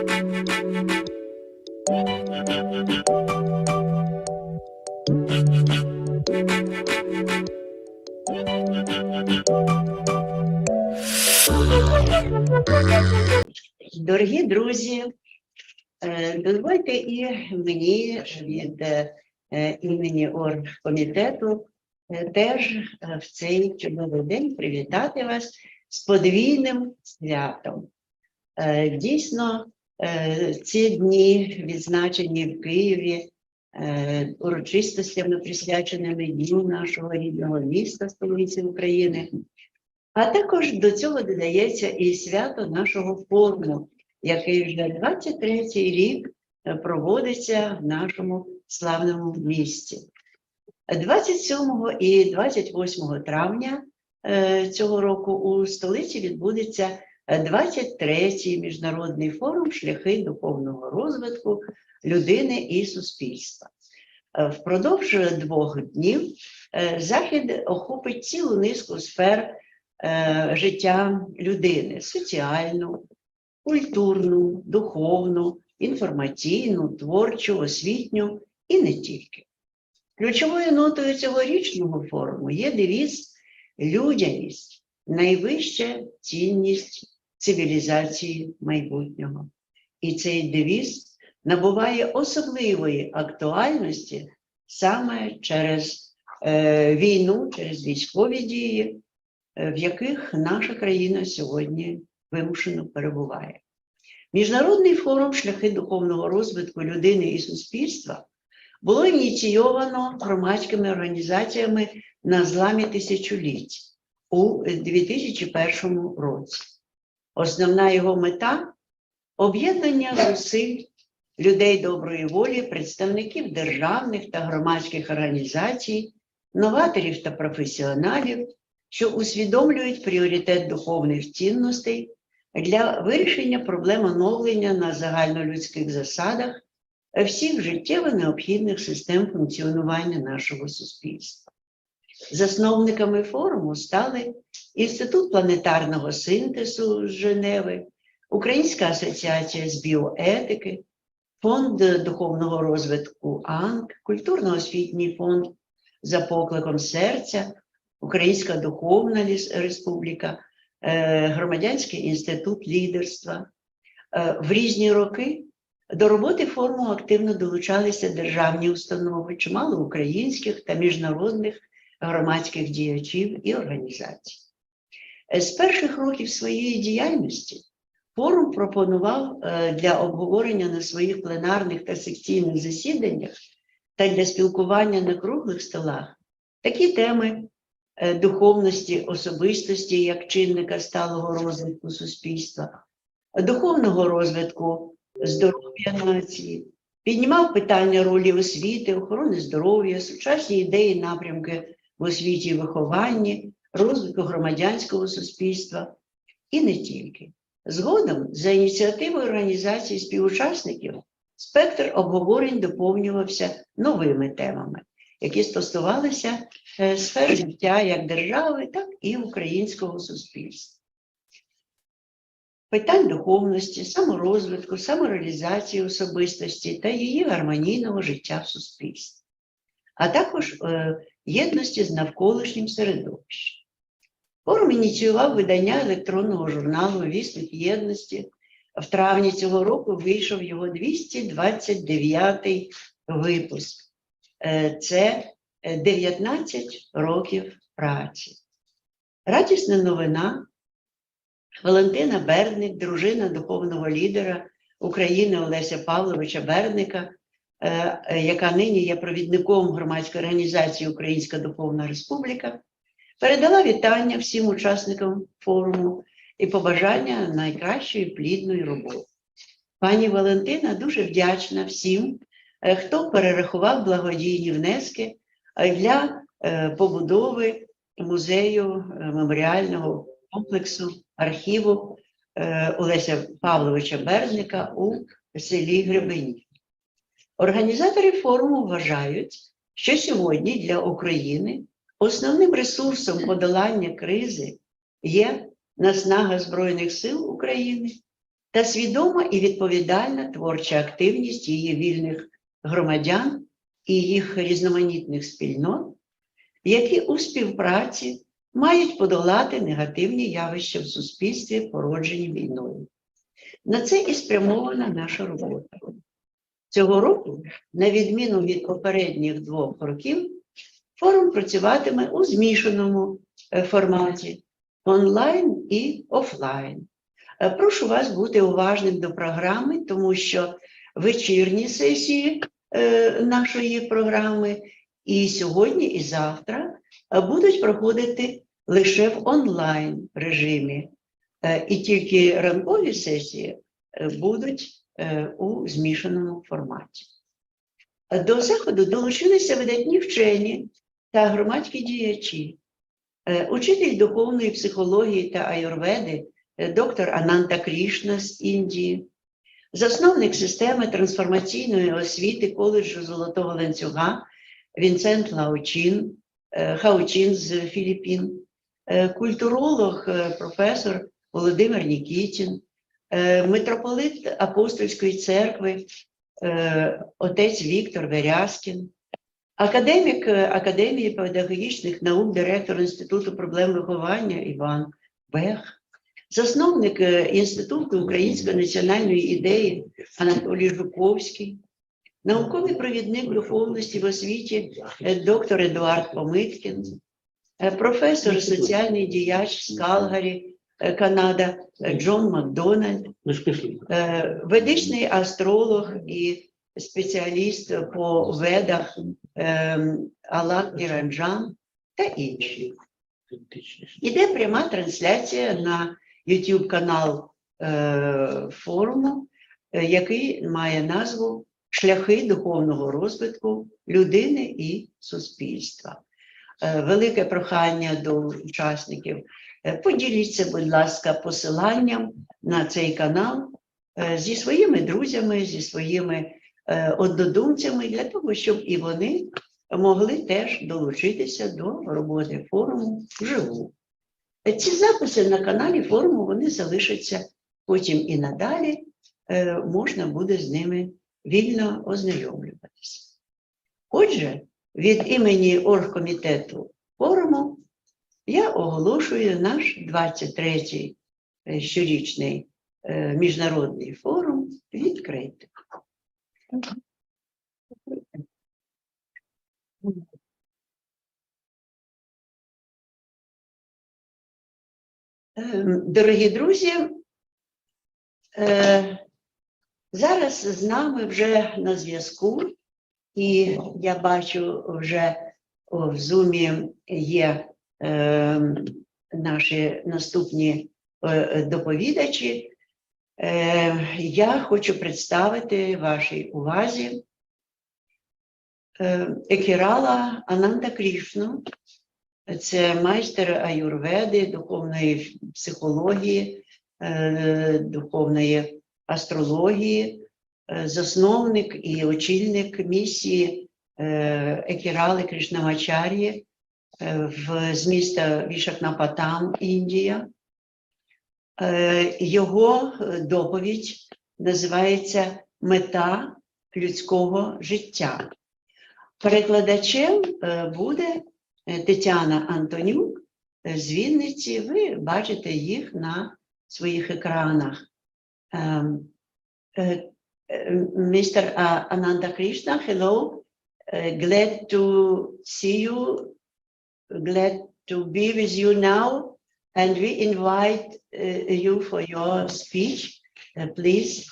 Дорогі друзі, е, дозвольте і мені від е, імені оргкомітету е, теж в цей чудовий день привітати вас з подвійним святом. Дійсно, ці дні відзначені в Києві е, урочистостями, присвяченими Дню нашого рідного міста, столиці України. А також до цього додається і свято нашого форуму, який вже 23-й рік е, проводиться в нашому славному місті. 27 і 28 травня е, цього року у столиці відбудеться 23-й міжнародний форум Шляхи духовного розвитку людини і суспільства. Е, Впродовж двох днів е, захід охопить цілу низку сфер е, життя людини: соціальну, культурну, духовну, інформаційну, творчу, освітню і не тільки. Ключовою нотою цьогорічного форуму є девіз людяність, найвища цінність цивілізації майбутнього. І цей девіз набуває особливої актуальності саме через е, війну, через військові дії, е, в яких наша країна сьогодні вимушено перебуває. Міжнародний форум шляхи духовного розвитку людини і суспільства було ініційовано громадськими організаціями на зламі тисячоліть у 2001 році. Основна його мета об'єднання зусиль людей доброї волі, представників державних та громадських організацій, новаторів та професіоналів, що усвідомлюють пріоритет духовних цінностей для вирішення проблем оновлення на загальнолюдських засадах всіх життєво необхідних систем функціонування нашого суспільства. Засновниками форуму стали Інститут планетарного синтезу Женеви, Українська асоціація з біоетики, Фонд духовного розвитку АНК, культурно-освітній фонд за покликом серця, Українська Духовна Республіка, е, Громадянський інститут лідерства. Е, В різні роки до роботи форуму активно долучалися державні установи, чимало українських та міжнародних громадських діячів і організацій. Е, З перших років своєї діяльності форум пропонував е, для обговорення на своїх пленарних та секційних засіданнях та для спілкування на круглих столах такі теми е, духовності, особистості як чинника сталого розвитку суспільства, духовного розвитку здоров'я нації, піднімав питання ролі освіти, охорони здоров'я, сучасні ідеї, напрямки в освіті і вихованні, розвитку громадянського суспільства і не тільки. Згодом, за ініціативою організації співучасників, спектр обговорень доповнювався новими темами, які стосувалися е, сфер життя як держави, так і українського суспільства. Питань духовності, саморозвитку, самореалізації особистості та її гармонійного життя в суспільстві, а також е, єдності з навколишнім середовищем. Форум ініціював видання електронного журналу Вісник єдності. В травні цього року вийшов його 229-й випуск. Е, Це е, 19 років праці. Радісна новина. Валентина Берник, дружина духовного лідера України Олеся Павловича Берника, е, е, яка нині є провідником громадської організації Українська Духовна Республіка, передала вітання всім учасникам форуму і побажання найкращої плідної роботи. Пані Валентина дуже вдячна всім, е, хто перерахував благодійні внески е, для е, побудови музею е, меморіального комплексу архіву е, Олеся Павловича Берзника у селі Гребені. Організатори форуму вважають, що сьогодні для України основним ресурсом подолання кризи є наснага Збройних сил України, та свідома і відповідальна творча активність її вільних громадян і їх різноманітних спільнот, які у співпраці мають подолати негативні явища в суспільстві, породжені війною. На це і спрямована наша робота. Цього року, на відміну від попередніх двох років, форум працюватиме у змішаному е, форматі онлайн і офлайн. Е, Прошу вас бути уважним до програми, тому що вечірні сесії е, нашої програми і сьогодні, і завтра будуть проходити лише в онлайн режимі. І тільки ранкові сесії будуть у змішаному форматі. Е, До заходу долучилися видатні вчені та громадські діячі, Е, учитель духовної психології та аюрведи, е, доктор Ананта Крішна з Індії, засновник системи трансформаційної освіти коледжу Золотого ланцюга Вінсент Лаучин, е, Хаучин з Філіппін, е, культуролог, е, професор Володимир Нікітін, е, митрополит Апостольської церкви, е, отець Віктор Верязкін, академік е, Академії педагогічних наук, директор Інституту проблем виховання Іван Бех, засновник е, Інституту української національної ідеї Анатолій Жуковський, науковий провідник духовності в освіті е, доктор Едуард Помиткін, е, професор, соціальний діяч з Калгарі, е, Канада е, Джон Макдональд, е, ведичний астролог і спеціаліст по ведах е, Алак Іранджан та інші. Іде пряма трансляція на YouTube канал е, форуму, е, який має назву Шляхи духовного розвитку людини і суспільства. Е, велике прохання до учасників. е, Поділіться, будь ласка, посиланням на цей канал е, зі своїми друзями, зі своїми однодумцями, для того, щоб і вони могли теж долучитися до роботи форуму вживу. Ці записи на каналі форуму вони залишаться потім і надалі. Можна буде з ними вільно ознайомлюватися. Отже, від імені оргкомітету форуму я оголошую наш 23-й е, щорічний е, міжнародний форум відкритим. Ем, Дорогі друзі, е, зараз з нами вже на зв'язку, і я бачу вже в зумі є е, наші наступні е, доповідачі. Е, я хочу представити вашій увазі е, Екірала Ананда Крішну. Це майстер аюрведи, духовної психології, е, духовної астрології, засновник і очільник місії е, Екірали Кришнамачарі е, з міста Вішакнапатам, Індія. Е, Його е, доповідь називається Мета людського життя. Перекладачем е, буде е, Тетяна Антонюк е, з Вінниці. Ви бачите їх на своїх екранах. Mr. Uh, Ananda Krishna, hello. Uh, glad to see you. Glad to be with you now. And we invite uh, you for your speech, please.